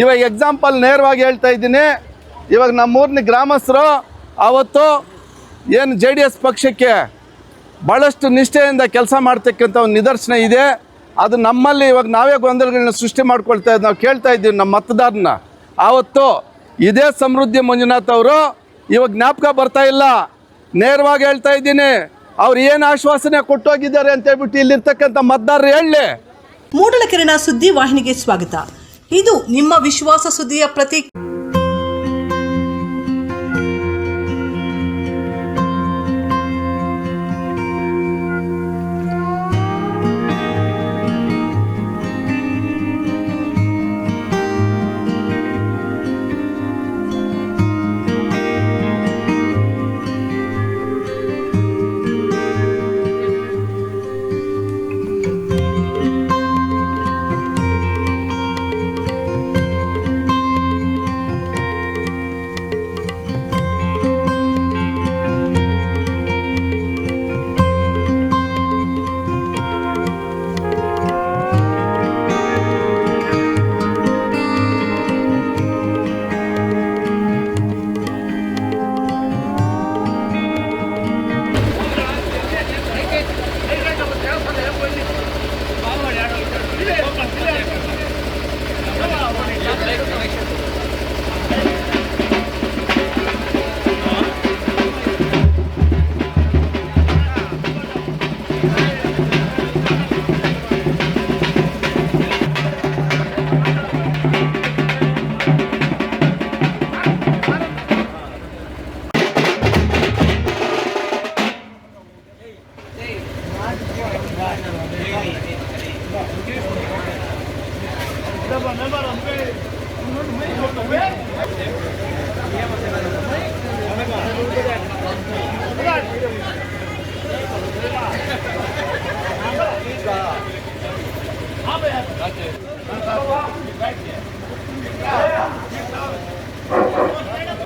ಇವಾಗ ಎಕ್ಸಾಂಪಲ್ ನೇರವಾಗಿ ಹೇಳ್ತಾ ಇದ್ದೀನಿ. ಇವಾಗ ನಮ್ಮೂರಿನ ಗ್ರಾಮಸ್ಥರು ಆವತ್ತು ಏನು ಜೆ ಡಿ ಎಸ್ ಪಕ್ಷಕ್ಕೆ ಭಾಳಷ್ಟು ನಿಷ್ಠೆಯಿಂದ ಕೆಲಸ ಮಾಡ್ತಕ್ಕಂಥ ಒಂದು ನಿದರ್ಶನ ಇದೆ. ಅದು ನಮ್ಮಲ್ಲಿ ಇವಾಗ ನಾವೇ ಗೊಂದಲಗಳನ್ನ ಸೃಷ್ಟಿ ಮಾಡ್ಕೊಳ್ತಾ ಇದ್ದೀವಿ ನಾವು ಕೇಳ್ತಾ ಇದ್ದೀವಿ ನಮ್ಮ ಮತದಾರನ ಆವತ್ತು ಇದೇ ಸಮೃದ್ಧಿ ಮಂಜುನಾಥ್ ಅವರು ಇವಾಗ ಜ್ಞಾಪಕ ಬರ್ತಾ ಇಲ್ಲ. ನೇರವಾಗಿ ಹೇಳ್ತಾ ಇದ್ದೀನಿ. ಅವ್ರು ಏನು ಆಶ್ವಾಸನೆ ಕೊಟ್ಟೋಗಿದ್ದಾರೆ ಅಂತ ಹೇಳ್ಬಿಟ್ಟು ಇಲ್ಲಿರ್ತಕ್ಕಂಥ ಮತದಾರರು ಹೇಳಲಿ. ಮೂಡಲಕೆರೆನ ಸುದ್ದಿ ವಾಹಿನಿಗೆ ಸ್ವಾಗತ. ಇದು ನಿಮ್ಮ ವಿಶ್ವಾಸ ಸುದ್ದಿಯ ಪ್ರತೀಕ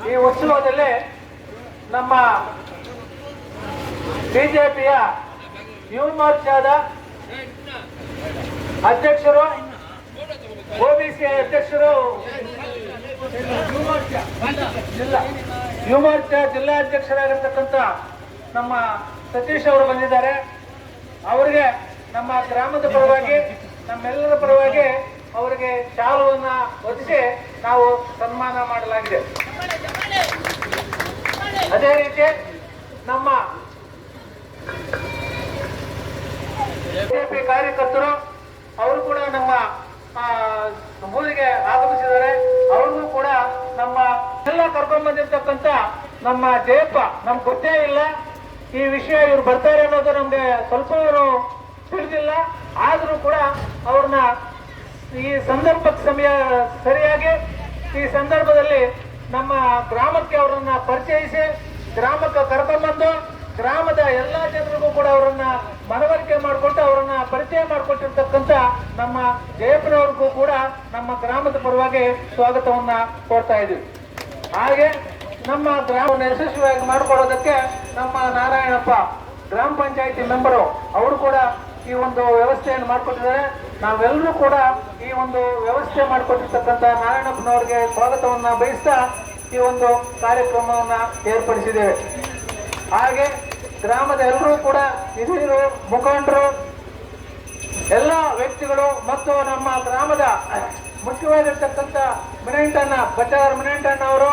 ಈ ಉತ್ಸವದಲ್ಲಿ ನಮ್ಮ ಬಿಜೆಪಿಯ ಯುವ ಮೋರ್ಚಾದ ಅಧ್ಯಕ್ಷರು ಓಬಿಸಿ ಅಧ್ಯಕ್ಷರು ಯುವ ಮೋರ್ಚಾ ಜಿಲ್ಲಾಧ್ಯಕ್ಷರಾಗಿರ್ತಕ್ಕಂಥ ನಮ್ಮ ಸತೀಶ್ ಅವರು ಬಂದಿದ್ದಾರೆ. ಅವರಿಗೆ ನಮ್ಮ ಗ್ರಾಮದ ಪರವಾಗಿ, ನಮ್ಮೆಲ್ಲರ ಪರವಾಗಿ ಅವರಿಗೆ ಶಾಲುವನ್ನ ಒದಿಸಿ ನಾವು ಸನ್ಮಾನ ಮಾಡಲಾಗಿದೆ. ಅದೇ ರೀತಿ ನಮ್ಮ ಬಿಜೆಪಿ ಕಾರ್ಯಕರ್ತರು, ಅವರು ಕೂಡ ನಮ್ಮ ಊರಿಗೆ ಆಗಮಿಸಿದ್ದಾರೆ. ಅವ್ರಿಗೂ ಕೂಡ ನಮ್ಮ ಎಲ್ಲ ಕರ್ಕೊಂಡ್ ಬಂದಿರ್ತಕ್ಕಂಥ ನಮ್ಮ ಜಯಪ್ಪ, ನಮ್ಗೆ ಗೊತ್ತೇ ಇಲ್ಲ. ಈ ವಿಷಯ ಇವ್ರು ಬರ್ತಾರೆ ಅನ್ನೋದು ನಮ್ಗೆ ಸ್ವಲ್ಪ ತಿಳಿದಿಲ್ಲ. ಆದರೂ ಕೂಡ ಅವ್ರನ್ನ ಈ ಸಂದರ್ಭಕ್ಕೆ ಸಮಯ ಸರಿಯಾಗಿ ಈ ಸಂದರ್ಭದಲ್ಲಿ ನಮ್ಮ ಗ್ರಾಮಕ್ಕೆ ಅವರನ್ನ ಪರಿಚಯಿಸಿ, ಗ್ರಾಮಕ್ಕೆ ಕರ್ಕೊಂಡ್ಬಂದು, ಗ್ರಾಮದ ಎಲ್ಲಾ ಜನರಿಗೂ ಕೂಡ ಅವರನ್ನ ಮನವರಿಕೆ ಮಾಡಿಕೊಟ್ಟು ಅವರನ್ನ ಪರಿಚಯ ಮಾಡಿಕೊಟ್ಟಿರ್ತಕ್ಕಂಥ ನಮ್ಮ ಜಯಪುರವ್ರಿಗೂ ಕೂಡ ನಮ್ಮ ಗ್ರಾಮದ ಪರವಾಗಿ ಸ್ವಾಗತವನ್ನ ಕೊಡ್ತಾ ಇದ್ದೀವಿ. ಹಾಗೆ ನಮ್ಮ ಗ್ರಾಮವನ್ನು ಯಶಸ್ವಿಯಾಗಿ ಮಾಡಿಕೊಡೋದಕ್ಕೆ ನಮ್ಮ ನಾರಾಯಣಪ್ಪ ಗ್ರಾಮ ಪಂಚಾಯತಿ ಮೆಂಬರು, ಅವರು ಕೂಡ ಈ ಒಂದು ವ್ಯವಸ್ಥೆಯನ್ನು ಮಾಡಿಕೊಟ್ಟಿದ್ದಾರೆ. ನಾವೆಲ್ಲರೂ ಕೂಡ ಈ ಒಂದು ವ್ಯವಸ್ಥೆ ಮಾಡಿಕೊಟ್ಟಿರ್ತಕ್ಕಂಥ ನಾರಾಯಣಪ್ಪನವ್ರಿಗೆ ಸ್ವಾಗತವನ್ನ ಬಯಸ್ತಾ ಈ ಒಂದು ಕಾರ್ಯಕ್ರಮವನ್ನ ಏರ್ಪಡಿಸಿದ್ದೇವೆ. ಹಾಗೆ ಗ್ರಾಮದ ಎಲ್ಲರೂ ಕೂಡ ಹಿರಿಯರು, ಮುಖಂಡರು, ಎಲ್ಲ ವ್ಯಕ್ತಿಗಳು ಮತ್ತು ನಮ್ಮ ಗ್ರಾಮದ ಮುಖ್ಯವಾಗಿರ್ತಕ್ಕಂಥ ಮಿನೆಂಟಣ್ಣ ಬಚಾರ್ ಮಿನೆಂಟಣ್ಣ ಅವರು,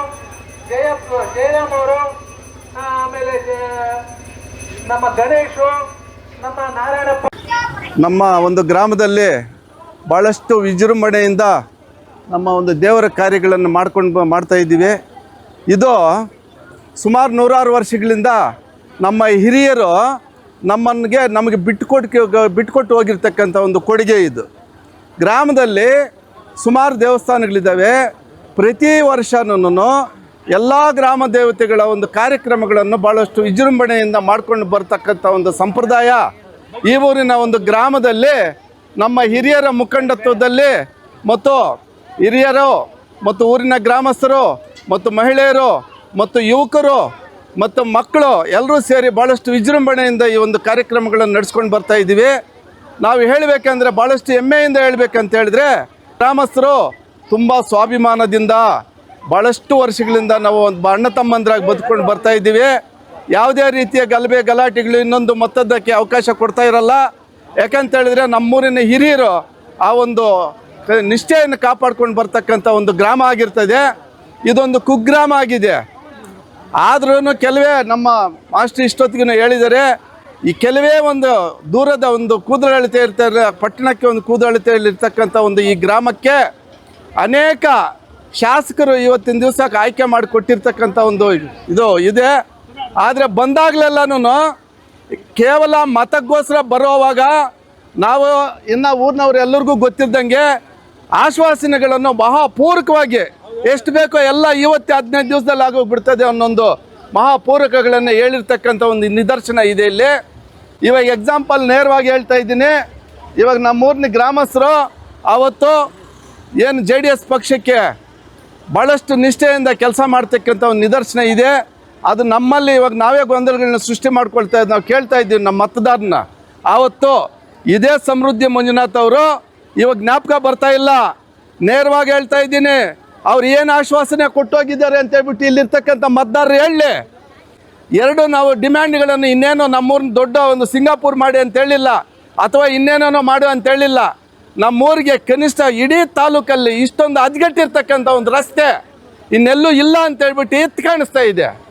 ಜಯಪ್ಪ, ಜಯರಾಮ್ ಅವರು ಆಮೇಲೆ ನಮ್ಮ ನಮ್ಮ ನಾರಾಯಣಪ್ಪ ನಮ್ಮ ಒಂದು ಗ್ರಾಮದಲ್ಲಿ ಭಾಳಷ್ಟು ವಿಜೃಂಭಣೆಯಿಂದ ನಮ್ಮ ಒಂದು ದೇವರ ಕಾರ್ಯಗಳನ್ನು ಮಾಡ್ಕೊಂಡು ಮಾಡ್ತಾ ಇದ್ದೀವಿ. ಇದು ಸುಮಾರು ನೂರಾರು ವರ್ಷಗಳಿಂದ ನಮ್ಮ ಹಿರಿಯರು ನಮ್ಮನಿಗೆ ನಮಗೆ ಬಿಟ್ಟುಕೊಟ್ಟು ಬಿಟ್ಟುಕೊಟ್ಟು ಹೋಗಿರ್ತಕ್ಕಂಥ ಒಂದು ಕೊಡುಗೆ ಇದು. ಗ್ರಾಮದಲ್ಲಿ ಸುಮಾರು ದೇವಸ್ಥಾನಗಳಿದ್ದಾವೆ. ಪ್ರತಿ ವರ್ಷನೂ ಎಲ್ಲ ಗ್ರಾಮ ದೇವತೆಗಳ ಒಂದು ಕಾರ್ಯಕ್ರಮಗಳನ್ನು ಭಾಳಷ್ಟು ವಿಜೃಂಭಣೆಯಿಂದ ಮಾಡ್ಕೊಂಡು ಬರತಕ್ಕಂಥ ಒಂದು ಸಂಪ್ರದಾಯ. ಈ ಊರಿನ ಒಂದು ಗ್ರಾಮದಲ್ಲಿ ನಮ್ಮ ಹಿರಿಯರ ಮುಖಂಡತ್ವದಲ್ಲಿ ಮತ್ತು ಹಿರಿಯರು ಮತ್ತು ಊರಿನ ಗ್ರಾಮಸ್ಥರು ಮತ್ತು ಮಹಿಳೆಯರು ಮತ್ತು ಯುವಕರು ಮತ್ತು ಮಕ್ಕಳು ಎಲ್ಲರೂ ಸೇರಿ ಭಾಳಷ್ಟು ವಿಜೃಂಭಣೆಯಿಂದ ಈ ಒಂದು ಕಾರ್ಯಕ್ರಮಗಳನ್ನು ನಡೆಸ್ಕೊಂಡು ಬರ್ತಾ ಇದ್ದೀವಿ. ನಾವು ಹೇಳಬೇಕಂದ್ರೆ ಭಾಳಷ್ಟು ಹೆಮ್ಮೆಯಿಂದ ಹೇಳಬೇಕಂತ ಹೇಳಿದ್ರೆ ಗ್ರಾಮಸ್ಥರು ತುಂಬ ಸ್ವಾಭಿಮಾನದಿಂದ ಭಾಳಷ್ಟು ವರ್ಷಗಳಿಂದ ನಾವು ಒಂದು ಅಣ್ಣ ತಮ್ಮಂದ್ರಾಗಿ ಬದುಕೊಂಡು ಬರ್ತಾ ಇದ್ದೀವಿ. ಯಾವುದೇ ರೀತಿಯ ಗಲಭೆ, ಗಲಾಟೆಗಳು ಇನ್ನೊಂದು ಮತ್ತದ್ದಕ್ಕೆ ಅವಕಾಶ ಕೊಡ್ತಾ ಇರಲ್ಲ. ಯಾಕಂತ ಹೇಳಿದ್ರೆ ನಮ್ಮೂರಿನ ಹಿರಿಯರು ಆ ಒಂದು ನಿಷ್ಠೆಯನ್ನು ಕಾಪಾಡ್ಕೊಂಡು ಬರ್ತಕ್ಕಂಥ ಒಂದು ಗ್ರಾಮ ಆಗಿರ್ತದೆ. ಇದೊಂದು ಕುಗ್ರಾಮ ಆಗಿದೆ. ಆದ್ರೂ ಕೆಲವೇ ನಮ್ಮ ಮಾಸ್ಟರ್ ಇಷ್ಟೊತ್ತಿಗೂ ಹೇಳಿದ್ದಾರೆ, ಈ ಕೆಲವೇ ಒಂದು ದೂರದ ಒಂದು ಕೂದಲಳಿತೆ ಇರ್ತಾರೆ ಪಟ್ಟಣಕ್ಕೆ ಒಂದು ಕೂದಲಳಿತೆಯಲ್ಲಿ ಇರ್ತಕ್ಕಂಥ ಒಂದು ಈ ಗ್ರಾಮಕ್ಕೆ ಅನೇಕ ಶಾಸಕರು ಇವತ್ತಿನ ದಿವಸಕ್ಕೆ ಆಯ್ಕೆ ಮಾಡಿ ಕೊಟ್ಟಿರ್ತಕ್ಕಂಥ ಒಂದು ಇದು ಇದೆ. ಆದರೆ ಬಂದಾಗಲೆಲ್ಲನೂ ಕೇವಲ ಮತಕ್ಕೋಸ್ಕರ ಬರೋವಾಗ ನಾವು ಇನ್ನು ಊರಿನವ್ರು ಎಲ್ಲರಿಗೂ ಗೊತ್ತಿದ್ದಂಗೆ ಆಶ್ವಾಸನೆಗಳನ್ನು ಮಹಾಪೂರಕವಾಗಿ ಎಷ್ಟು ಬೇಕೋ ಎಲ್ಲ ಇವತ್ತು ಹದಿನೈದು ದಿವಸದಲ್ಲಿ ಆಗೋಗ್ಬಿಡ್ತದೆ ಅನ್ನೊಂದು ಮಹಾಪೂರಕಗಳನ್ನು ಹೇಳಿರ್ತಕ್ಕಂಥ ಒಂದು ನಿದರ್ಶನ ಇದೆ ಇಲ್ಲಿ. ಇವಾಗ ಎಕ್ಸಾಂಪಲ್ ನೇರವಾಗಿ ಹೇಳ್ತಾ ಇದ್ದೀನಿ. ಇವಾಗ ನಮ್ಮೂರಿನ ಗ್ರಾಮಸ್ಥರು ಆವತ್ತು ಏನು ಜೆ ಡಿ ಎಸ್ ಪಕ್ಷಕ್ಕೆ ಭಾಳಷ್ಟು ನಿಷ್ಠೆಯಿಂದ ಕೆಲಸ ಮಾಡ್ತಕ್ಕಂಥ ಒಂದು ನಿದರ್ಶನ ಇದೆ. ಅದು ನಮ್ಮಲ್ಲಿ ಇವಾಗ ನಾವೇ ಗೊಂದಲಗಳನ್ನ ಸೃಷ್ಟಿ ಮಾಡ್ಕೊಳ್ತಾ ಇದ್ದು ನಾವು ಕೇಳ್ತಾ ಇದ್ದೀವಿ ನಮ್ಮ ಮತದಾರನ ಆವತ್ತು ಇದೇ ಸಮೃದ್ಧಿ ಮಂಜುನಾಥ್ ಅವರು ಇವಾಗ ಜ್ಞಾಪಕ ಬರ್ತಾ ಇಲ್ಲ. ನೇರವಾಗಿ ಹೇಳ್ತಾ ಇದ್ದೀನಿ, ಅವ್ರು ಏನು ಆಶ್ವಾಸನೆ ಕೊಟ್ಟೋಗಿದ್ದಾರೆ ಅಂತ ಹೇಳ್ಬಿಟ್ಟು ಇಲ್ಲಿರ್ತಕ್ಕಂಥ ಮತದಾರರು ಹೇಳಲಿ. ಎರಡು ನಾವು ಡಿಮ್ಯಾಂಡ್ಗಳನ್ನು ಇನ್ನೇನೋ ನಮ್ಮೂರನ್ನ ದೊಡ್ಡ ಒಂದು ಸಿಂಗಾಪುರ್ ಮಾಡಿ ಅಂತ ಹೇಳಿಲ್ಲ, ಅಥವಾ ಇನ್ನೇನೋ ಮಾಡು ಅಂತ ಹೇಳಿಲ್ಲ. ನಮ್ಮೂರಿಗೆ ಕನಿಷ್ಠ ಇಡೀ ತಾಲೂಕಲ್ಲಿ ಇಷ್ಟೊಂದು ಅದ್ಗಟ್ಟಿರ್ತಕ್ಕಂಥ ಒಂದು ರಸ್ತೆ ಇನ್ನೆಲ್ಲೂ ಇಲ್ಲ ಅಂತ ಹೇಳ್ಬಿಟ್ಟು ಕಾಣಿಸ್ತಾ ಇದೆ.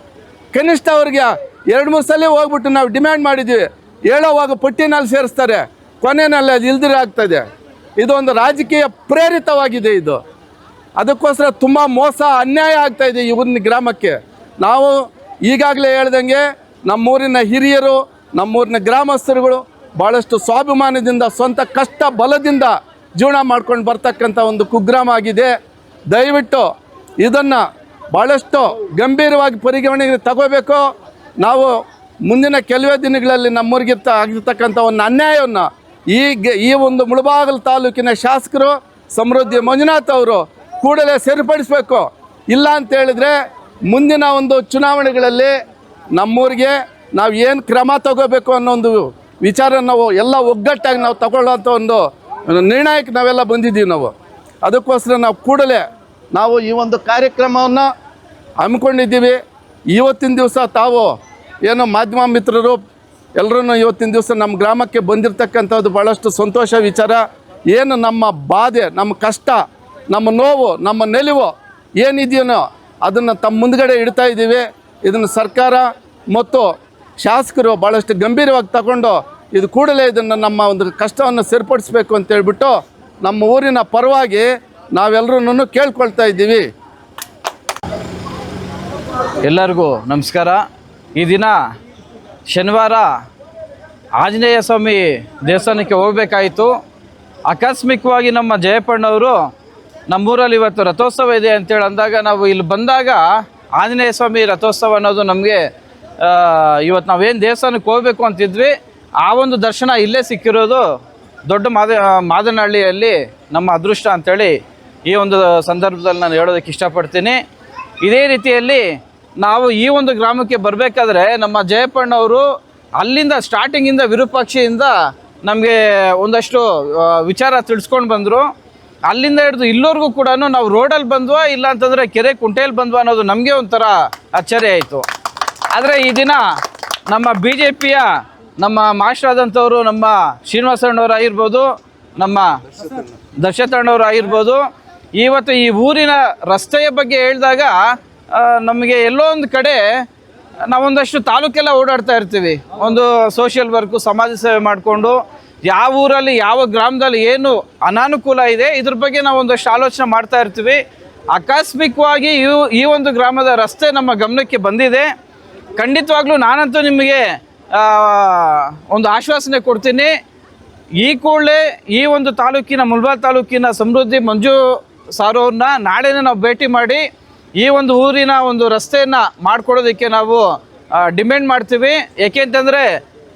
ಕನಿಷ್ಠ ಅವ್ರಿಗೆ ಎರಡು ಮೂರು ಸಲ ಹೋಗ್ಬಿಟ್ಟು ನಾವು ಡಿಮ್ಯಾಂಡ್ ಮಾಡಿದ್ವಿ ಹೇಳೋವಾಗ ಪಟ್ಟಿನಲ್ಲಿ ಸೇರಿಸ್ತಾರೆ. ಕೊನೆಯಲ್ಲಿ ಅದು ಇಲ್ದಿರ ಆಗ್ತದೆ. ಇದೊಂದು ರಾಜಕೀಯ ಪ್ರೇರಿತವಾಗಿದೆ ಇದು. ಅದಕ್ಕೋಸ್ಕರ ತುಂಬ ಮೋಸ, ಅನ್ಯಾಯ ಆಗ್ತಾ ಇದೆ ಈ ಗ್ರಾಮಕ್ಕೆ. ನಾವು ಈಗಾಗಲೇ ಹೇಳ್ದಂಗೆ ನಮ್ಮೂರಿನ ಹಿರಿಯರು, ನಮ್ಮೂರಿನ ಗ್ರಾಮಸ್ಥರುಗಳು ಭಾಳಷ್ಟು ಸ್ವಾಭಿಮಾನದಿಂದ, ಸ್ವಂತ ಕಷ್ಟ ಬಲದಿಂದ ಜೀವನ ಮಾಡ್ಕೊಂಡು ಬರ್ತಕ್ಕಂಥ ಒಂದು ಕುಗ್ರಾಮ ಆಗಿದೆ. ದಯವಿಟ್ಟು ಇದನ್ನು ಭಾಳಷ್ಟು ಗಂಭೀರವಾಗಿ ಪರಿಗಣನೆಗೆ ತಗೋಬೇಕು. ನಾವು ಮುಂದಿನ ಕೆಲವೇ ದಿನಗಳಲ್ಲಿ ನಮ್ಮೂರಿಗಿರ್ತ ಆಗಿರ್ತಕ್ಕಂಥ ಒಂದು ಅನ್ಯಾಯವನ್ನು ಈ ಈ ಒಂದು ಮುಳಬಾಗಲು ತಾಲೂಕಿನ ಶಾಸಕರು ಸಮೃದ್ಧಿ ಮಂಜುನಾಥ್ ಅವರು ಕೂಡಲೇ ಸರಿಪಡಿಸಬೇಕು. ಇಲ್ಲ ಅಂತ ಹೇಳಿದ್ರೆ ಮುಂದಿನ ಒಂದು ಚುನಾವಣೆಗಳಲ್ಲಿ ನಮ್ಮೂರಿಗೆ ನಾವು ಏನು ಕ್ರಮ ತಗೋಬೇಕು ಅನ್ನೋ ಒಂದು ವಿಚಾರ ನಾವು ಎಲ್ಲ ಒಗ್ಗಟ್ಟಾಗಿ ನಾವು ತಗೊಳ್ಳೋಂಥ ಒಂದು ನಿರ್ಣಯಕ್ಕೆ ನಾವೆಲ್ಲ ಬಂದಿದ್ದೀವಿ ನಾವು. ಅದಕ್ಕೋಸ್ಕರ ನಾವು ಕೂಡಲೇ ನಾವು ಈ ಒಂದು ಕಾರ್ಯಕ್ರಮವನ್ನು ಹಮ್ಮಿಕೊಂಡಿದ್ದೀವಿ. ಇವತ್ತಿನ ದಿವಸ ತಾವು ಏನು ಮಾಧ್ಯಮ ಮಿತ್ರರು ಎಲ್ಲರೂ ಇವತ್ತಿನ ದಿವಸ ನಮ್ಮ ಗ್ರಾಮಕ್ಕೆ ಬಂದಿರತಕ್ಕಂಥದ್ದು ಭಾಳಷ್ಟು ಸಂತೋಷ, ವಿಚಾರ. ಏನು ನಮ್ಮ ಬಾಧೆ, ನಮ್ಮ ಕಷ್ಟ, ನಮ್ಮ ನೋವು, ನಮ್ಮ ನೆಲುವು ಏನಿದೆಯೋ ಅದನ್ನು ತಮ್ಮ ಮುಂದ್ಗಡೆ ಇಡ್ತಾ ಇದ್ದೀವಿ. ಇದನ್ನು ಸರ್ಕಾರ ಮತ್ತು ಶಾಸಕರು ಭಾಳಷ್ಟು ಗಂಭೀರವಾಗಿ ತಗೊಂಡು ಇದು ಕೂಡಲೇ ಇದನ್ನು ನಮ್ಮ ಒಂದು ಕಷ್ಟವನ್ನು ಸೇರ್ಪಡಿಸ್ಬೇಕು ಅಂತ ಹೇಳ್ಬಿಟ್ಟು ನಮ್ಮ ಊರಿನ ಪರವಾಗಿ ನಾವೆಲ್ಲರೂ ಕೇಳ್ಕೊಳ್ತಾ ಇದ್ದೀವಿ. ಎಲ್ಲರಿಗೂ ನಮಸ್ಕಾರ. ಈ ದಿನ ಶನಿವಾರ ಆಂಜನೇಯ ಸ್ವಾಮಿ ದೇವಸ್ಥಾನಕ್ಕೆ ಹೋಗಬೇಕಾಯಿತು. ಆಕಸ್ಮಿಕವಾಗಿ ನಮ್ಮ ಜಯಪ್ಪಣ್ಣವರು ನಮ್ಮೂರಲ್ಲಿ ಇವತ್ತು ರಥೋತ್ಸವ ಇದೆ ಅಂತೇಳಿ ಅಂದಾಗ ನಾವು ಇಲ್ಲಿ ಬಂದಾಗ ಆಂಜನೇಯ ಸ್ವಾಮಿ ರಥೋತ್ಸವ ಅನ್ನೋದು ನಮಗೆ ಇವತ್ತು ನಾವೇನು ದೇವಸ್ಥಾನಕ್ಕೆ ಹೋಗಬೇಕು ಅಂತಿದ್ವಿ. ಆ ಒಂದು ದರ್ಶನ ಇಲ್ಲೇ ಸಿಕ್ಕಿರೋದು ದೊಡ್ಡ ಮಾದ ಮಾದನಹಳ್ಳಿಯಲ್ಲಿ ನಮ್ಮ ಅದೃಷ್ಟ ಅಂಥೇಳಿ ಈ ಒಂದು ಸಂದರ್ಭದಲ್ಲಿ ನಾನು ಹೇಳೋದಕ್ಕೆ ಇಷ್ಟಪಡ್ತೀನಿ. ಇದೇ ರೀತಿಯಲ್ಲಿ ನಾವು ಈ ಒಂದು ಗ್ರಾಮಕ್ಕೆ ಬರಬೇಕಾದ್ರೆ ನಮ್ಮ ಜಯಪ್ಪಣ್ಣವರು ಅಲ್ಲಿಂದ ಸ್ಟಾರ್ಟಿಂಗಿಂದ ವಿರೂಪಾಕ್ಷಿಯಿಂದ ನಮಗೆ ಒಂದಷ್ಟು ವಿಚಾರ ತಿಳಿಸ್ಕೊಂಡು ಬಂದರು. ಅಲ್ಲಿಂದ ಹಿಡಿದು ಇಲ್ಲೋರ್ಗೂ ಕೂಡ ನಾವು ರೋಡಲ್ಲಿ ಬಂದ್ವ, ಇಲ್ಲ ಅಂತಂದರೆ ಕೆರೆ ಕುಂಟೆಯಲ್ಲಿ ಬಂದ್ವ ಅನ್ನೋದು ನಮಗೆ ಒಂಥರ ಅಚ್ಚರಿ ಆಯಿತು ಆದರೆ ಈ ದಿನ ನಮ್ಮ ಬಿ ಜೆ ಪಿಯ ನಮ್ಮ ಮಾಸ್ಟರ್ ಆದಂಥವರು ನಮ್ಮ ಶ್ರೀನಿವಾಸಣ್ಣವ್ರು ಆಗಿರ್ಬೋದು, ನಮ್ಮ ದರ್ಶತಣ್ಣವ್ರು ಆಗಿರ್ಬೋದು. ಇವತ್ತು ಈ ಊರಿನ ರಸ್ತೆಯ ಬಗ್ಗೆ ಹೇಳಿದಾಗ ನಮಗೆ ಎಲ್ಲೋ ಒಂದು ಕಡೆ ನಾವೊಂದಷ್ಟು ತಾಲೂಕೆಲ್ಲ ಓಡಾಡ್ತಾ ಇರ್ತೀವಿ. ಒಂದು ಸೋಷಿಯಲ್ ವರ್ಕು ಸಮಾಜ ಸೇವೆ ಮಾಡಿಕೊಂಡು ಯಾವ ಊರಲ್ಲಿ, ಯಾವ ಗ್ರಾಮದಲ್ಲಿ ಏನು ಅನಾನುಕೂಲ ಇದೆ, ಇದ್ರ ಬಗ್ಗೆ ನಾವು ಒಂದಷ್ಟು ಆಲೋಚನೆ ಮಾಡ್ತಾ ಇರ್ತೀವಿ. ಆಕಸ್ಮಿಕವಾಗಿ ಈ ಈ ಒಂದು ಗ್ರಾಮದ ರಸ್ತೆ ನಮ್ಮ ಗಮನಕ್ಕೆ ಬಂದಿದೆ. ಖಂಡಿತವಾಗ್ಲೂ ನಾನಂತೂ ನಿಮಗೆ ಒಂದು ಆಶ್ವಾಸನೆ ಕೊಡ್ತೀನಿ. ಈ ಕೂಡಲೇ ಈ ಒಂದು ತಾಲೂಕಿನ ಮುಲ್ಬಾಲ್ ತಾಲೂಕಿನ ಸಮೃದ್ಧಿ ಮಂಜು ಸಾರೋರನ್ನ ನಾಳೆನೇ ನಾವು ಭೇಟಿ ಮಾಡಿ ಈ ಒಂದು ಊರಿನ ಒಂದು ರಸ್ತೆಯನ್ನು ಮಾಡಿಕೊಡೋದಕ್ಕೆ ನಾವು ಡಿಮ್ಯಾಂಡ್ ಮಾಡ್ತೀವಿ. ಏಕೆಂತಂದರೆ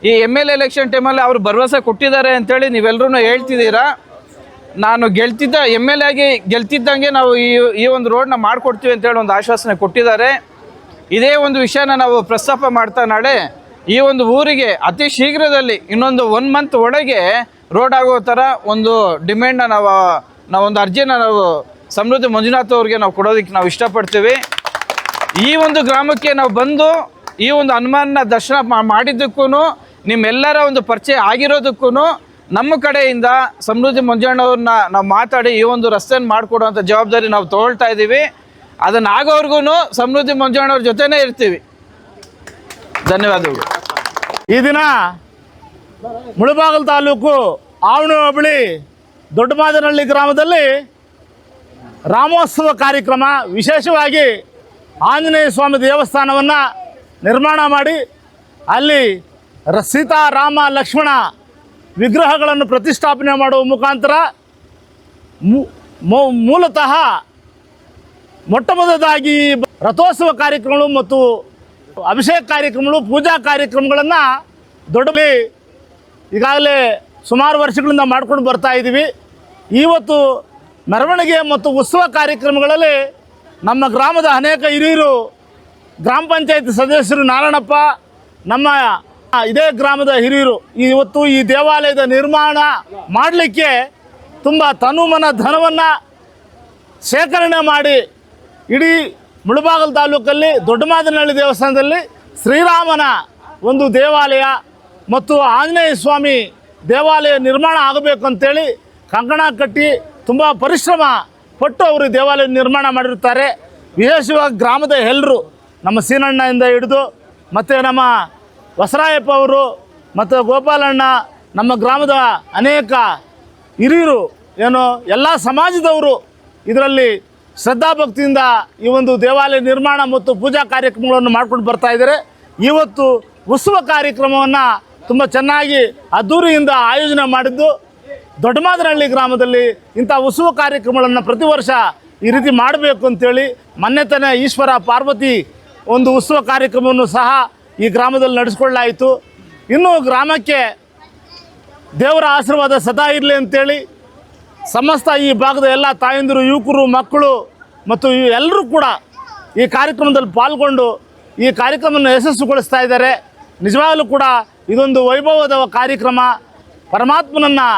ಈ ಎಂ ಎಲ್ ಎಲೆಕ್ಷನ್ ಟೈಮಲ್ಲಿ ಅವರು ಭರವಸೆ ಕೊಟ್ಟಿದ್ದಾರೆ ಅಂತೇಳಿ ನೀವೆಲ್ಲರೂ ಹೇಳ್ತಿದ್ದೀರಾ. ನಾನು ಗೆಲ್ತಿದ್ದ ಎಂ ಎಲ್ ಆಗಿ ಗೆಲ್ತಿದ್ದಂಗೆ ನಾವು ಈ ಈ ಒಂದು ರೋಡ್ನ ಮಾಡಿಕೊಡ್ತೀವಿ ಅಂತೇಳಿ ಒಂದು ಆಶ್ವಾಸನೆ ಕೊಟ್ಟಿದ್ದಾರೆ. ಇದೇ ಒಂದು ವಿಷಯನ ನಾವು ಪ್ರಸ್ತಾಪ ಮಾಡ್ತಾ ನಾಳೆ ಈ ಒಂದು ಊರಿಗೆ ಅತಿ ಶೀಘ್ರದಲ್ಲಿ ಇನ್ನೊಂದು ಒನ್ ಮಂತ್ ಒಳಗೆ ರೋಡ್ ಆಗೋ ಥರ ಒಂದು ಡಿಮ್ಯಾಂಡ್ನ ನಾವು ನಾವೊಂದು ಅರ್ಜಿನ ನಾವು ಸಮೃದ್ಧಿ ಮಂಜುನಾಥ್ ಅವ್ರಿಗೆ ನಾವು ಕೊಡೋದಕ್ಕೆ ನಾವು ಇಷ್ಟಪಡ್ತೀವಿ. ಈ ಒಂದು ಗ್ರಾಮಕ್ಕೆ ನಾವು ಬಂದು ಈ ಒಂದು ಹನುಮಾನ್ನ ದರ್ಶನ ಮಾಡಿದ್ದಕ್ಕೂ ನಿಮ್ಮೆಲ್ಲರ ಒಂದು ಪರಿಚಯ ಆಗಿರೋದಕ್ಕೂ ನಮ್ಮ ಕಡೆಯಿಂದ ಸಮೃದ್ಧಿ ಮಂಜಣ್ಣವ್ರನ್ನ ನಾವು ಮಾತಾಡಿ ಈ ಒಂದು ರಸ್ತೆಯನ್ನು ಮಾಡಿಕೊಡುವಂಥ ಜವಾಬ್ದಾರಿ ನಾವು ತಗೊಳ್ತಾ ಇದ್ದೀವಿ. ಅದನ್ನು ಆಗೋರ್ಗು ಸಮೃದ್ಧಿ ಮಂಜಣ್ಣವ್ರ ಜೊತೆನೇ ಇರ್ತೀವಿ. ಧನ್ಯವಾದಗಳು. ಈ ದಿನ ಮುಳುಬಾಗಲ್ ತಾಲೂಕು ಆವಣಿ ಹೋಬಳಿ ದೊಡ್ಡಮಾದನಹಳ್ಳಿ ಗ್ರಾಮದಲ್ಲಿ ರಾಮೋತ್ಸವ ಕಾರ್ಯಕ್ರಮ ವಿಶೇಷವಾಗಿ ಆಂಜನೇಯ ಸ್ವಾಮಿ ದೇವಸ್ಥಾನವನ್ನು ನಿರ್ಮಾಣ ಮಾಡಿ ಅಲ್ಲಿ ಸೀತಾ ರಾಮ ಲಕ್ಷ್ಮಣ ವಿಗ್ರಹಗಳನ್ನು ಪ್ರತಿಷ್ಠಾಪನೆ ಮಾಡುವ ಮುಖಾಂತರ ಮೂಲತಃ ಮೊಟ್ಟ ಮೊದಲಾಗಿ ರಥೋತ್ಸವ ಕಾರ್ಯಕ್ರಮಗಳು ಮತ್ತು ಅಭಿಷೇಕ ಕಾರ್ಯಕ್ರಮಗಳು, ಪೂಜಾ ಕಾರ್ಯಕ್ರಮಗಳನ್ನು ದೊಡ್ಡಲಿ ಈಗಾಗಲೇ ಸುಮಾರು ವರ್ಷಗಳಿಂದ ಮಾಡ್ಕೊಂಡು ಬರ್ತಾ ಇದ್ದೀವಿ ಇವತ್ತು ಮೆರವಣಿಗೆ ಮತ್ತು ಉತ್ಸವ ಕಾರ್ಯಕ್ರಮಗಳಲ್ಲಿ ನಮ್ಮ ಗ್ರಾಮದ ಅನೇಕ ಹಿರಿಯರು, ಗ್ರಾಮ ಪಂಚಾಯತ್ ಸದಸ್ಯರು ನಾರಾಯಣಪ್ಪ, ನಮ್ಮ ಇದೇ ಗ್ರಾಮದ ಹಿರಿಯರು ಇವತ್ತು ಈ ದೇವಾಲಯದ ನಿರ್ಮಾಣ ಮಾಡಲಿಕ್ಕೆ ತುಂಬ ತನುಮನ ಧನವನ್ನು ಶೇಖರಣೆ ಮಾಡಿ ಇಡೀ ಮುಳಬಾಗಲ್ ತಾಲೂಕಲ್ಲಿ ದೊಡ್ಡಮಾದನಹಳ್ಳಿ ದೇವಸ್ಥಾನದಲ್ಲಿ ಶ್ರೀರಾಮನ ಒಂದು ದೇವಾಲಯ ಮತ್ತು ಆಂಜನೇಯ ಸ್ವಾಮಿ ದೇವಾಲಯ ನಿರ್ಮಾಣ ಆಗಬೇಕು ಅಂತೇಳಿ ಕಂಕಣ ಕಟ್ಟಿ ತುಂಬ ಪರಿಶ್ರಮ ಪಟ್ಟು ಅವರು ದೇವಾಲಯ ನಿರ್ಮಾಣ ಮಾಡಿರುತ್ತಾರೆ. ವಿಶೇಷವಾಗಿ ಗ್ರಾಮದ ಎಲ್ಲರೂ ನಮ್ಮ ಸೀನಣ್ಣಯಿಂದ ಹಿಡಿದು ಮತ್ತು ನಮ್ಮ ಹೊಸರಾಯಪ್ಪ ಅವರು ಮತ್ತು ಗೋಪಾಲಣ್ಣ ನಮ್ಮ ಗ್ರಾಮದ ಅನೇಕ ಹಿರಿಯರು, ಏನು ಎಲ್ಲ ಸಮಾಜದವರು ಇದರಲ್ಲಿ ಶ್ರದ್ಧಾಭಕ್ತಿಯಿಂದ ಈ ಒಂದು ದೇವಾಲಯ ನಿರ್ಮಾಣ ಮತ್ತು ಪೂಜಾ ಕಾರ್ಯಕ್ರಮಗಳನ್ನು ಮಾಡ್ಕೊಂಡು ಬರ್ತಾ ಇದ್ದಾರೆ. ಇವತ್ತು ಉತ್ಸವ ಕಾರ್ಯಕ್ರಮವನ್ನು ತುಂಬ ಚೆನ್ನಾಗಿ ಅದ್ದೂರಿಯಿಂದ ಆಯೋಜನೆ ಮಾಡಿದ್ದು ದೊಡ್ಡಮಾದನಹಳ್ಳಿ ಗ್ರಾಮದಲ್ಲಿ ಇಂಥ ಉತ್ಸವ ಕಾರ್ಯಕ್ರಮಗಳನ್ನು ಪ್ರತಿ ವರ್ಷ ಈ ರೀತಿ ಮಾಡಬೇಕು ಅಂತೇಳಿ ಮೊನ್ನೆ ತಾನೇ ಈಶ್ವರ ಪಾರ್ವತಿ ಒಂದು ಉತ್ಸವ ಕಾರ್ಯಕ್ರಮವನ್ನು ಸಹ ಈ ಗ್ರಾಮದಲ್ಲಿ ನಡೆಸ್ಕೊಳ್ಳಾಯಿತು ಇನ್ನು ಗ್ರಾಮಕ್ಕೆ ದೇವರ ಆಶೀರ್ವಾದ ಸದಾ ಇರಲಿ ಅಂತೇಳಿ ಸಮಸ್ತ ಈ ಭಾಗದ ಎಲ್ಲ ತಾಯಂದಿರು, ಯುವಕರು, ಮಕ್ಕಳು ಮತ್ತು ಎಲ್ಲರೂ ಕೂಡ ಈ ಕಾರ್ಯಕ್ರಮದಲ್ಲಿ ಪಾಲ್ಗೊಂಡು ಈ ಕಾರ್ಯಕ್ರಮವನ್ನು ಯಶಸ್ಸುಗೊಳಿಸ್ತಾ ಇದ್ದಾರೆ. ನಿಜವಾಗಲೂ ಕೂಡ ಇದೊಂದು ವೈಭವದ ಕಾರ್ಯಕ್ರಮ. ಪರಮಾತ್ಮನನ್ನು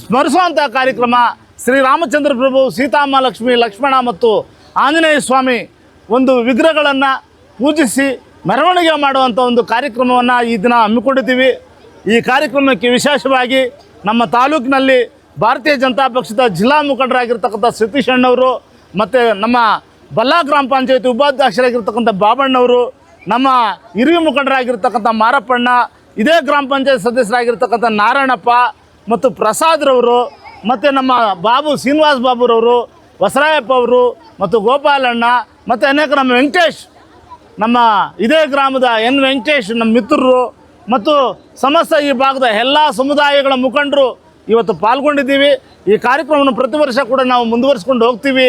ಸ್ಮರಿಸುವಂಥ ಕಾರ್ಯಕ್ರಮ. ಶ್ರೀರಾಮಚಂದ್ರ ಪ್ರಭು ಸೀತಾಮ್ಮ ಲಕ್ಷ್ಮಿ, ಲಕ್ಷ್ಮಣ ಮತ್ತು ಆಂಜನೇಯ ಸ್ವಾಮಿ ಒಂದು ವಿಗ್ರಹಗಳನ್ನು ಪೂಜಿಸಿ ಮೆರವಣಿಗೆ ಮಾಡುವಂಥ ಒಂದು ಕಾರ್ಯಕ್ರಮವನ್ನು ಈ ದಿನ ಹಮ್ಮಿಕೊಂಡಿದ್ದೀವಿ. ಈ ಕಾರ್ಯಕ್ರಮಕ್ಕೆ ವಿಶೇಷವಾಗಿ ನಮ್ಮ ತಾಲೂಕಿನಲ್ಲಿ ಭಾರತೀಯ ಜನತಾ ಪಕ್ಷದ ಜಿಲ್ಲಾ ಮುಖಂಡರಾಗಿರ್ತಕ್ಕಂಥ ಸತೀಶ್ ಅಣ್ಣವರು ಮತ್ತು ನಮ್ಮ ಬಲ್ಲಾ ಗ್ರಾಮ ಪಂಚಾಯತ್ ಉಪಾಧ್ಯಕ್ಷರಾಗಿರ್ತಕ್ಕಂಥ ಬಾಬಣ್ಣವರು ನಮ್ಮ ಹಿರಿಯ ಮುಖಂಡರಾಗಿರ್ತಕ್ಕಂಥ ಮಾರಪ್ಪಣ್ಣ, ಇದೇ ಗ್ರಾಮ ಪಂಚಾಯತ್ ಸದಸ್ಯರಾಗಿರ್ತಕ್ಕಂಥ ನಾರಾಯಣಪ್ಪ ಮತ್ತು ಪ್ರಸಾದ್ರವರು ಮತ್ತು ನಮ್ಮ ಬಾಬು ಶ್ರೀನಿವಾಸ್ ಬಾಬುರವರು ಬಸರಾಯಪ್ಪ ಅವರು ಮತ್ತು ಗೋಪಾಲಣ್ಣ ಮತ್ತು ಅನೇಕ ನಮ್ಮ ವೆಂಕಟೇಶ್, ನಮ್ಮ ಇದೇ ಗ್ರಾಮದ ಎನ್ ವೆಂಕಟೇಶ್, ನಮ್ಮ ಮಿತ್ರರು ಮತ್ತು ಸಮಸ್ತ ಈ ಭಾಗದ ಎಲ್ಲ ಸಮುದಾಯಗಳ ಮುಖಂಡರು ಇವತ್ತು ಪಾಲ್ಗೊಂಡಿದ್ದೀವಿ. ಈ ಕಾರ್ಯಕ್ರಮವನ್ನು ಪ್ರತಿ ವರ್ಷ ಕೂಡ ನಾವು ಮುಂದುವರಿಸ್ಕೊಂಡು ಹೋಗ್ತೀವಿ.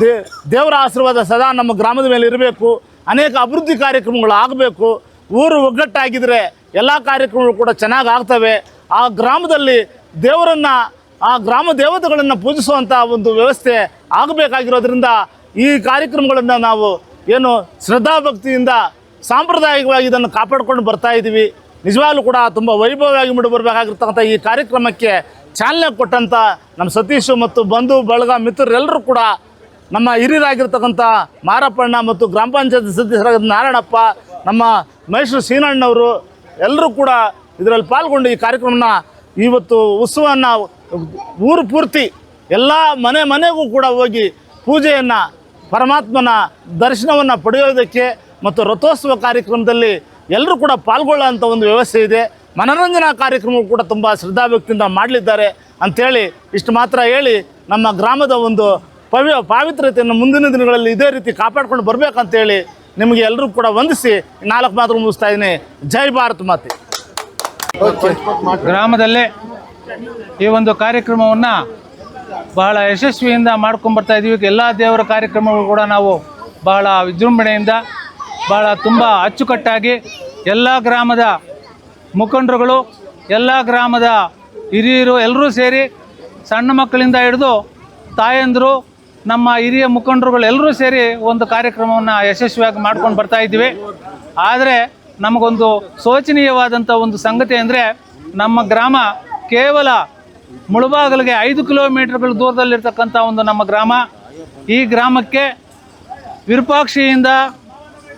ದೇ, ದೇವರ ಆಶೀರ್ವಾದ ಸದಾ ನಮ್ಮ ಗ್ರಾಮದ ಮೇಲೆ ಇರಬೇಕು. ಅನೇಕ ಅಭಿವೃದ್ಧಿ ಕಾರ್ಯಕ್ರಮಗಳು ಆಗಬೇಕು. ಊರು ಒಗ್ಗಟ್ಟಾಗಿದ್ದರೆ ಎಲ್ಲ ಕಾರ್ಯಕ್ರಮಗಳು ಕೂಡ ಚೆನ್ನಾಗಿ ಆಗ್ತವೆ ಆ ಗ್ರಾಮದಲ್ಲಿ ದೇವರನ್ನು, ಆ ಗ್ರಾಮ ದೇವತೆಗಳನ್ನು ಪೂಜಿಸುವಂಥ ಒಂದು ವ್ಯವಸ್ಥೆ ಆಗಬೇಕಾಗಿರೋದ್ರಿಂದ ಈ ಕಾರ್ಯಕ್ರಮಗಳನ್ನು ನಾವು ಏನು ಶ್ರದ್ಧಾಭಕ್ತಿಯಿಂದ, ಸಾಂಪ್ರದಾಯಿಕವಾಗಿ ಇದನ್ನು ಕಾಪಾಡ್ಕೊಂಡು ಬರ್ತಾ ಇದ್ದೀವಿ ನಿಜವಾಗ್ಲೂ ಕೂಡ ತುಂಬ ವೈಭವವಾಗಿ ಮೂಡಿಬರಬೇಕಾಗಿರ್ತಕ್ಕಂಥ ಈ ಕಾರ್ಯಕ್ರಮಕ್ಕೆ ಚಾಲನೆ ಕೊಟ್ಟಂಥ ನಮ್ಮ ಸತೀಶ್ ಮತ್ತು ಬಂಧು, ಬಳಗ ಮಿತ್ರರೆಲ್ಲರೂ ಕೂಡ ನಮ್ಮ ಹಿರಿಯರಾಗಿರ್ತಕ್ಕಂಥ ಮಾರಪ್ಪಣ್ಣ ಮತ್ತು ಗ್ರಾಮ ಪಂಚಾಯತ್ ಸದಸ್ಯರಾದ ನಾರಾಯಣಪ್ಪ, ನಮ್ಮ ಮಹೇಶ್ವರ ಸೀನಣ್ಣವರು ಎಲ್ಲರೂ ಕೂಡ ಇದರಲ್ಲಿ ಪಾಲ್ಗೊಂಡು ಈ ಕಾರ್ಯಕ್ರಮನ ಇವತ್ತು ಉತ್ಸವವನ್ನು ಊರು ಪೂರ್ತಿ ಎಲ್ಲ ಮನೆ ಮನೆಗೂ ಕೂಡ ಹೋಗಿ ಪೂಜೆಯನ್ನು, ಪರಮಾತ್ಮನ ದರ್ಶನವನ್ನು ಪಡೆಯೋದಕ್ಕೆ ಮತ್ತು ರಥೋತ್ಸವ ಕಾರ್ಯಕ್ರಮದಲ್ಲಿ ಎಲ್ಲರೂ ಕೂಡ ಪಾಲ್ಗೊಳ್ಳುವಂಥ ಒಂದು ವ್ಯವಸ್ಥೆ ಇದೆ. ಮನೋರಂಜನಾ ಕಾರ್ಯಕ್ರಮಗಳು ಕೂಡ ತುಂಬ ಶ್ರದ್ಧಾಭಕ್ತಿಯಿಂದ ಮಾಡಲಿದ್ದಾರೆ ಅಂಥೇಳಿ ಇಷ್ಟು ಮಾತ್ರ ಹೇಳಿ ನಮ್ಮ ಗ್ರಾಮದ ಒಂದು ಪವಿ, ಪಾವಿತ್ರ್ಯತೆಯನ್ನು ಮುಂದಿನ ದಿನಗಳಲ್ಲಿ ಇದೇ ರೀತಿ ಕಾಪಾಡ್ಕೊಂಡು ಬರಬೇಕಂತೇಳಿ ನಿಮಗೆ ಎಲ್ಲರೂ ಕೂಡ ವಂದಿಸಿ ನಾಲ್ಕು ಮಾತ್ರ ಮುಗಿಸ್ತಾ ಇದ್ದೀನಿ. ಜೈ ಭಾರತ್ ಮಾತೆ. ಗ್ರಾಮದಲ್ಲೇ ಈ ಒಂದು ಕಾರ್ಯಕ್ರಮವನ್ನು ಬಹಳ ಯಶಸ್ವಿಯಿಂದ ಮಾಡ್ಕೊಂಬರ್ತಾ ಇದ್ದೀವಿ ಎಲ್ಲ ದೇವರ ಕಾರ್ಯಕ್ರಮಗಳು ಕೂಡ ನಾವು ಬಹಳ ವಿಜೃಂಭಣೆಯಿಂದ ಬಹಳ ತುಂಬ ಅಚ್ಚುಕಟ್ಟಾಗಿ ಎಲ್ಲ ಗ್ರಾಮದ ಮುಖಂಡರುಗಳು, ಎಲ್ಲ ಗ್ರಾಮದ ಹಿರಿಯರು ಎಲ್ಲರೂ ಸೇರಿ ಸಣ್ಣ ಮಕ್ಕಳಿಂದ ಹಿಡಿದು ತಾಯಂದರು, ನಮ್ಮ ಹಿರಿಯ ಮುಖಂಡರುಗಳು ಎಲ್ಲರೂ ಸೇರಿ ಒಂದು ಕಾರ್ಯಕ್ರಮವನ್ನು ಯಶಸ್ವಿಯಾಗಿ ಮಾಡ್ಕೊಂಡು ಬರ್ತಾ ಇದ್ದೀವಿ. ಆದರೆ ನಮಗೊಂದು ಶೋಚನೀಯವಾದಂಥ ಒಂದು ಸಂಗತಿ ಅಂದರೆ ನಮ್ಮ ಗ್ರಾಮ ಕೇವಲ ಮುಳುಬಾಗಲಿಗೆ ಐದು ಕಿಲೋಮೀಟರ್ಗಳ ದೂರದಲ್ಲಿರ್ತಕ್ಕಂಥ ಒಂದು ನಮ್ಮ ಗ್ರಾಮ. ಈ ಗ್ರಾಮಕ್ಕೆ ವಿರೂಪಾಕ್ಷಿಯಿಂದ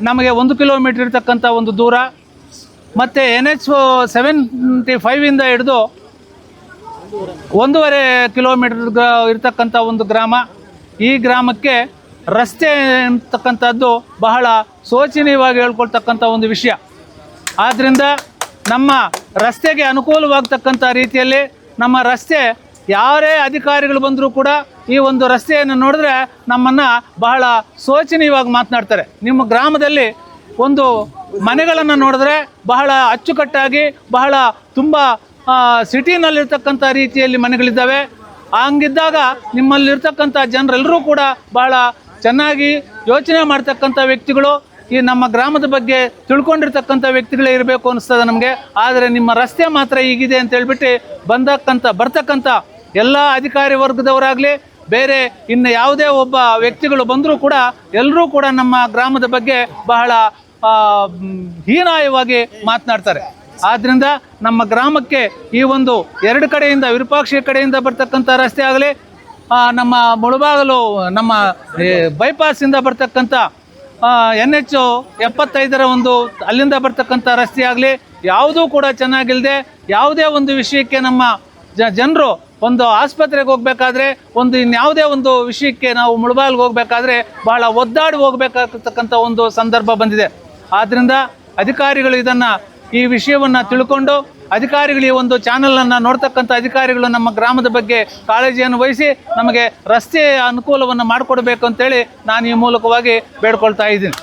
ನಮಗೆ ಒಂದು ಕಿಲೋಮೀಟ್ರ್ ಇರ್ತಕ್ಕಂಥ ಒಂದು ದೂರ. ಮತ್ತು ಎನ್ ಎಚ್ ಸೆವೆಂಟಿ ಫೈವಿಂದ ಹಿಡಿದು ಒಂದೂವರೆ ಕಿಲೋಮೀಟ್ರ್ ಇರ್ತಕ್ಕಂಥ ಒಂದು ಗ್ರಾಮ. ಈ ಗ್ರಾಮಕ್ಕೆ ರಸ್ತೆ ಅಂತಕ್ಕಂಥದ್ದು ಬಹಳ ಶೋಚನೀಯವಾಗಿ ಹೇಳ್ಕೊಳ್ತಕ್ಕಂಥ ಒಂದು ವಿಷಯ. ಆದ್ದರಿಂದ ನಮ್ಮ ರಸ್ತೆಗೆ ಅನುಕೂಲವಾಗ್ತಕ್ಕಂಥ ರೀತಿಯಲ್ಲಿ ನಮ್ಮ ರಸ್ತೆ ಯಾರೇ ಅಧಿಕಾರಿಗಳು ಬಂದರೂ ಕೂಡ ಈ ಒಂದು ರಸ್ತೆಯನ್ನು ನೋಡಿದ್ರೆ ನಮ್ಮನ್ನು ಬಹಳ ಶೋಚನೀಯವಾಗಿ ಮಾತನಾಡ್ತಾರೆ. ನಿಮ್ಮ ಗ್ರಾಮದಲ್ಲಿ ಒಂದು ಮನೆಗಳನ್ನು ನೋಡಿದ್ರೆ ಬಹಳ ಅಚ್ಚುಕಟ್ಟಾಗಿ, ಬಹಳ ತುಂಬ ಸಿಟಿನಲ್ಲಿರ್ತಕ್ಕಂಥ ರೀತಿಯಲ್ಲಿ ಮನೆಗಳಿದ್ದಾವೆ. ಹಂಗಿದ್ದಾಗ ನಿಮ್ಮಲ್ಲಿರ್ತಕ್ಕಂಥ ಜನರೆಲ್ಲರೂ ಕೂಡ ಬಹಳ ಚೆನ್ನಾಗಿ ಯೋಚನೆ ಮಾಡ್ತಕ್ಕಂಥ ವ್ಯಕ್ತಿಗಳು, ಈ ನಮ್ಮ ಗ್ರಾಮದ ಬಗ್ಗೆ ತಿಳ್ಕೊಂಡಿರ್ತಕ್ಕಂಥ ವ್ಯಕ್ತಿಗಳೇ ಇರಬೇಕು ಅನಿಸ್ತದೆ ನಮಗೆ. ಆದರೆ ನಿಮ್ಮ ರಸ್ತೆ ಮಾತ್ರ ಹೀಗಿದೆ ಅಂತ ಹೇಳ್ಬಿಟ್ಟು ಬಂದಕ್ಕಂಥ, ಬರ್ತಕ್ಕಂಥ ಎಲ್ಲ ಅಧಿಕಾರಿ ವರ್ಗದವರಾಗಲಿ ಬೇರೆ ಇನ್ನು ಯಾವುದೇ ಒಬ್ಬ ವ್ಯಕ್ತಿಗಳು ಬಂದರೂ ಕೂಡ ಎಲ್ಲರೂ ಕೂಡ ನಮ್ಮ ಗ್ರಾಮದ ಬಗ್ಗೆ ಬಹಳ ಹೀನಾಯವಾಗಿ ಮಾತನಾಡ್ತಾರೆ. ಆದ್ದರಿಂದ ನಮ್ಮ ಗ್ರಾಮಕ್ಕೆ ಈ ಒಂದು ಎರಡು ಕಡೆಯಿಂದ ವಿರೂಪಾಕ್ಷಿ ಕಡೆಯಿಂದ ಬರ್ತಕ್ಕಂಥ ರಸ್ತೆ ಆಗಲಿ ನಮ್ಮ ಮುಳುಬಾಗಲು, ನಮ್ಮ ಬೈಪಾಸಿಂದ ಬರ್ತಕ್ಕಂಥ ಎನ್ ಎಚ್ ಎಪ್ಪತ್ತೈದರ ಒಂದು ಅಲ್ಲಿಂದ ಬರ್ತಕ್ಕಂಥ ರಸ್ತೆ ಆಗಲಿ, ಯಾವುದೂ ಕೂಡ ಚೆನ್ನಾಗಿಲ್ಲದೆ ಯಾವುದೇ ಒಂದು ವಿಷಯಕ್ಕೆ ನಮ್ಮ ಜನರು ಒಂದು ಆಸ್ಪತ್ರೆಗೆ ಹೋಗಬೇಕಾದ್ರೆ ಒಂದು ಇನ್ಯಾವುದೇ ಒಂದು ವಿಷಯಕ್ಕೆ ನಾವು ಮುಳುಬಾಲ್ಗೆ ಹೋಗಬೇಕಾದ್ರೆ ಬಹಳ ಒದ್ದಾಡಿ ಹೋಗಬೇಕಾಗತಕ್ಕಂಥ ಒಂದು ಸಂದರ್ಭ ಬಂದಿದೆ. ಆದ್ದರಿಂದ ಅಧಿಕಾರಿಗಳು ಇದನ್ನು ಈ ವಿಷಯವನ್ನು ತಿಳ್ಕೊಂಡು ಅಧಿಕಾರಿಗಳು ಈ ಒಂದು ಚಾನಲನ್ನು ನೋಡ್ತಕ್ಕಂಥ ಅಧಿಕಾರಿಗಳು ನಮ್ಮ ಗ್ರಾಮದ ಬಗ್ಗೆ ಕಾಳಜಿಯನ್ನು ವಹಿಸಿ ನಮಗೆ ರಸ್ತೆಯ ಅನುಕೂಲವನ್ನು ಮಾಡಿಕೊಡ್ಬೇಕು ಅಂತೇಳಿ ನಾನು ಈ ಮೂಲಕವಾಗಿ ಬೇಡ್ಕೊಳ್ತಾ ಇದ್ದೀನಿ.